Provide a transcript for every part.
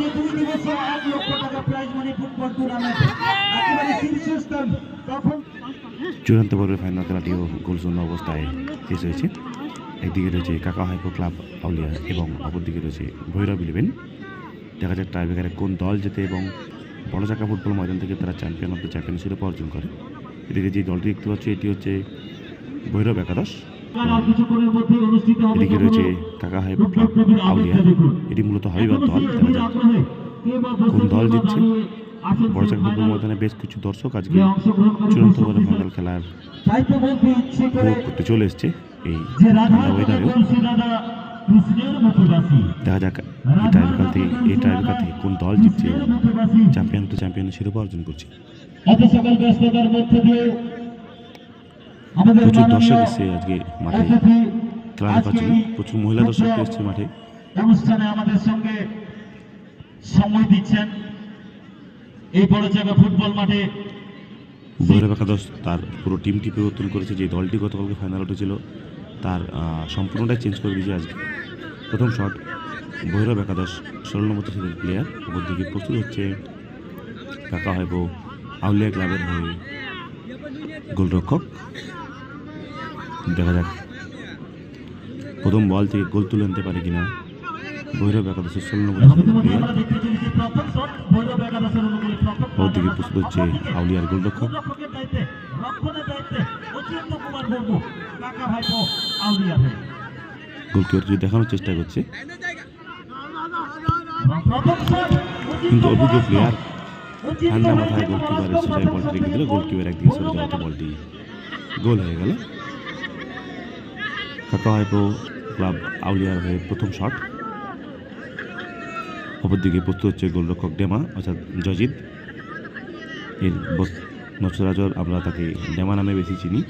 যে দুই এক লক্ষ টাকা প্রাইজ মানি ফুটবল টুর্নামেন্ট তখন চূড়ান্ত পর্বে ফাইনাল খেলাটিও গোলশূন্য অবস্থায় শেষ হয়েছে। একদিকে রয়েছে কাকা হাইপো ক্লাব আউলিয়া এবং অপরদিকে রয়েছে ভৈরব ইলেভেন। দেখা যাক টাইব্রেকারে কোন দল জেতে এবং বড় চাকা ফুটবল ময়দান থেকে তারা চ্যাম্পিয়ন অফ দ্য চ্যাম্পিয়ন শিরোপা অর্জন করে। এদিকে যে দলটি দেখতে পাচ্ছি, এটি হচ্ছে ভৈরব একাদশ। এদিকে রয়েছে কাকা হাইপো ক্লাব আউলিয়া। এটি মূলত হাবিবার দল দেখা যাক। কোন দল জিতছে? বড় চাকা ফুটবল ময়দানে বেশ কিছু দর্শক আজকে চূড়ান্ত পর্বে ফাইনাল খেলার করে করতে চলে এসছে এই ওয়েদারেও দেখা যাক এই টাইব্রেকার থেকে এই টাইব্রেকার থেকে কোন দল জিতছে? চ্যাম্পিয়ন তো চ্যাম্পিয়নের শিরোপা অর্জন করছে এত সকল ব্যস্ততার মধ্যে দিয়ে আমাদের প্রচুর দর্শক এসছে আজকে মাঠে। খেলা দেখার জন্য প্রচুর মহিলা দর্শক এসছে মাঠে। অনুষ্ঠানে আমাদের সঙ্গে সময় দিচ্ছেন এই বড় জায়গা ফুটবল মাঠে। ভৈরব একাদশ তার পুরো টিমটি পরিবর্তন করেছে যে দলটি গতকালকে ফাইনাল উঠেছিল তার সম্পূর্ণটাই চেঞ্জ করে দিয়েছে আজকে। প্রথম শট ভৈরব একাদশ ষোলো নম্বর সিরিজের প্লেয়ার ওপর দিকে প্রস্তুত হচ্ছে কাকা হয়বো আউলিয়া ক্লাবের হয়ে গোলরক্ষক। দেখা যাক। প্রথম বল থেকে গোল তুলে আনতে পারে কিনা ভৈরব একাদশের ষোলো নম্বর দিকে প্রস্তুত হচ্ছে আউলিয়ার গোলরক্ষক। গোলকিপার যদি দেখানোর চেষ্টা করছে। কিন্তু অভিজ্ঞ প্লেয়ার ঠান্ডা মাথায় গোলকিপারের সোজায় বলটি রেখে দিল গোলকিপার একদিকে সরে যাওয়াতে বলটি। গোল হয়ে গেল। কাকা হাইপো ক্লাব আউলিয়ার হয়ে প্রথম শট। অপরদিকে প্রস্তুত হচ্ছে গোলরক্ষক ডেমা, অর্থাৎ জজিদ এর নচরাচর আমরা তাকে ডেমা নামে বেশি চিনি।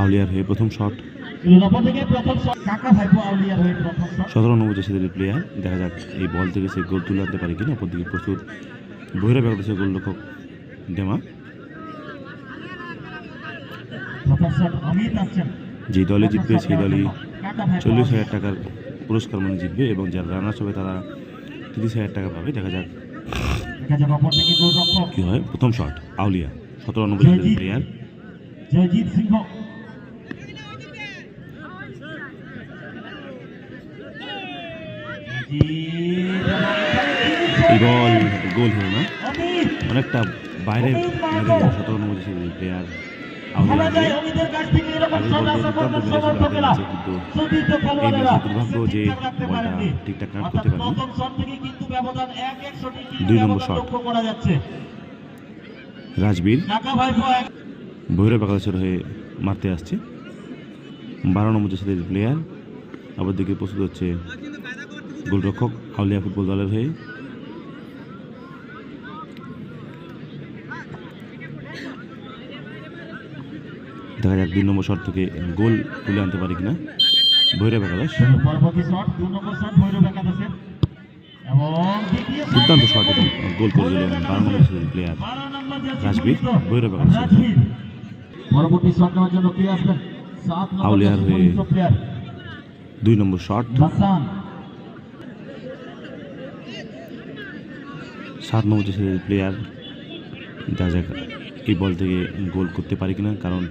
আউলিয়ার হয়ে প্রথম শট। সতেরো নম্বর দেশের প্লেয়ার দেখা যাক এই বল থেকে সে গোল তুলে আনতে পারে কিনা। অপরদিকে প্রস্তুত ভৈরব একাদশের গোলরক্ষক ডেমা। যে দলে জিতবে সেই দলই চল্লিশ হাজার টাকার পুরস্কার মানে জিতবে এবং যারা রানার্স হবে তারা তিরিশ হাজার টাকা পাবে। দেখা যাক কী হয়। প্রথম শট আউলিয়া সতেরো নম্বর প্লেয়ার জয়জিৎ সিংহ। এই গোল হলো না। অনেকটা বাইরে সতেরো নম্বর প্লেয়ার আউলিয়া যায় অমিতের কাছ থেকে এরকম আগে সদা বলটা সাপোর্ট দুর্দান্ত মেরেছিল সমর্থকেরা সতীর্থ খেলোয়াড়েরা যে ঠিকঠাক কাট করতে পারেনি। প্রথম শট থেকে কিন্তু ব্যবধান এক এক শটে দুই নম্বর শট। লক্ষ্য করা যাচ্ছে। রাজবীর। ভৈরব একাদশের হয়ে মারতে আসছে। বারো নম্বর সাথে প্লেয়ার আবার দিকে প্রস্তুত হচ্ছে গোলরক্ষক হাউলিয়া ফুটবল দলের হয়ে। দেখা যাক দুই নম্বর শট থেকে গোল তুলে আনতে পারে কিনা। ভৈরব একাদশ। দুর্দান্ত শট এবং গোল করে দিলেন বারো নম্বর প্লেয়ার রাজবীর, ভৈরব একাদশ। পরবর্তী আউলিয়ার হয়ে দুই নম্বর শট। সাত নম্বর দেশের প্লেয়ার দেখা যাক এই বল থেকে গোল করতে পারে কিনা কারণ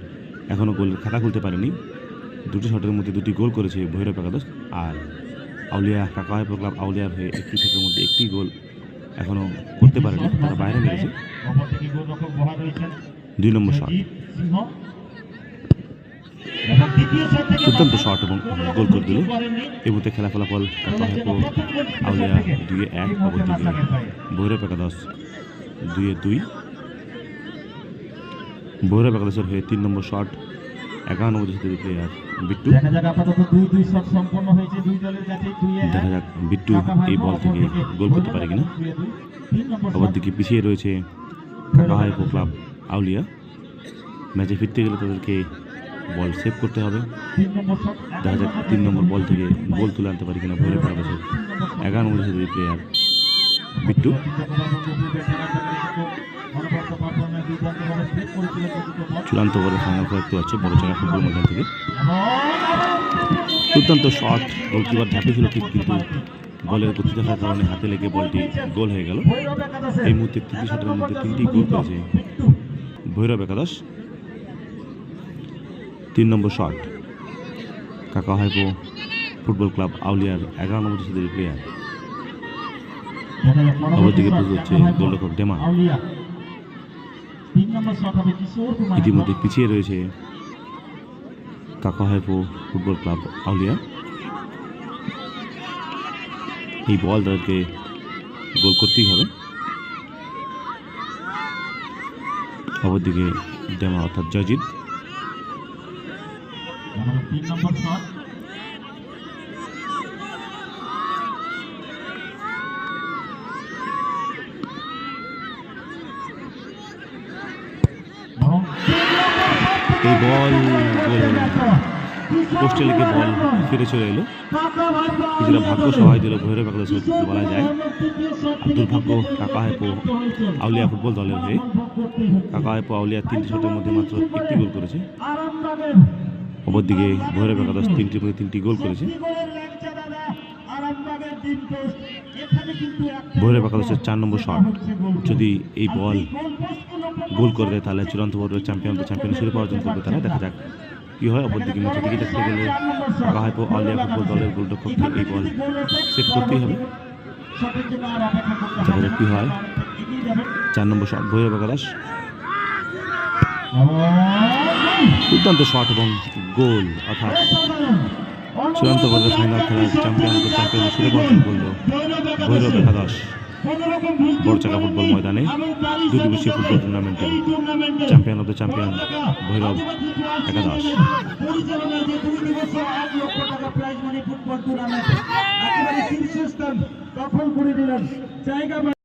এখনও গোল খাতা খুলতে পারেনি। দুটি শটের মধ্যে দুটি গোল করেছে ভৈরব একাদশ আর আউলিয়া কাকা ক্লাব আউলিয়ার হয়ে একটি শটের মধ্যে একটি গোল এখনও করতে পারেনি, তারা বাইরে মেরেছে দুই নম্বর শট। দুর্দান্ত শট এবং গোল করে দিল। এই মুহূর্তে খেলা ফলাফল কাকা হাইপো আউলিয়া দুয়ে এক দিকে ভৈরব একাদশ দুয়ে দুই। ভৈরব একাদশের হয়ে তিন নম্বর শট এগারো নম্বর দেশের প্লেয়ার বিট্টু। দেখা যাক বিট্টু এই বল থেকে গোল করতে পারে কিনা। শট দিকে পিছিয়ে রয়েছে কাকা হাইপো ক্লাব আউলিয়া। ম্যাচে ফিরতে গেলে তাদেরকে বল সেভ করতে হবে। দেখা যাক তিন নম্বর বল থেকে গোল তুলে আনতে পারে কিনা ভৈরব একাদশের এগারো নম্বর দেশের প্লেয়ার বিট্টু। চূড়ান্ত করে ফাইনাল দেখতে পাচ্ছি বড় চাকা ফুটবল ময়দান থেকে। দুর্দান্ত শট গোলকিপার ঝাঁপিয়েছিল ঠিক কিন্তু বলের গতি থাকার কারণে হাতে লেগে বলটি গোল হয়ে গেল। এই মুহূর্তে তিনটি শটের মধ্যে তিনটি গোল করেছে ভৈরব একাদশ, তিন নম্বর শট কাকা হাইপো ফুটবল ক্লাব আউলিয়ার এগারো নম্বর সাদের প্লেয়ার অপরদিকে হচ্ছে গোলরক্ষক ডেমা। ইতিমধ্যে পিছিয়ে রয়েছে কাকা হাইপো ফুটবল ক্লাব আউলিয়া। এই বল তাদেরকে গোল করতেই হবে। অপরদিকে ডেমা অর্থাৎ জয়জিৎ। তিন নম্বর শট এই বল পোস্টে লেগে বল ফিরে চলে এলো। কিছুটা ভাগ্য সহায় দিল ভৈরব একাদশ বলা যায়। দুর্ভাগ্য কাকা হেপো আউলিয়া ফুটবল দলের হয়ে। কাকা হেপো আউলিয়া তিনটি শটের মধ্যে মাত্র একটি গোল করেছে। অপরদিকে ভৈরব একাদশ তিনটির মধ্যে তিনটি গোল করেছে। ভৈরব একাদশের চার নম্বর শট। যদি এই বল গোল করে দেয় তাহলে চূড়ান্ত পর্বের চ্যাম্পিয়ন চ্যাম্পিয়ন শিরোপা অর্জন করবে তাহলে দেখা যাক কি হয়। অপরদিকে ম্যাচের দিকে দেখতে গেলে কাকা হাইপো আউলিয়া ফুটবল দলের গোলরক্ষককে এই বল সেট করতেই হবে। দেখা যাক কি হয়। চার নম্বর শট ভৈরব একাদশ দুর্দান্ত শট এবং গোল অর্থাৎ চূড়ান্ত পর্বের ফাইনাল খেলার চ্যাম্পিয়ন চ্যাম্পিয়ন শিরোপা অর্জন করল ভৈরব একাদশ। বড়চাকা ফুটবল ময়দানে দুই দিবসীয় ফুটবল টুর্নামেন্টের champion of the champion Bhairab একাদশ। টুর্নামেন্ট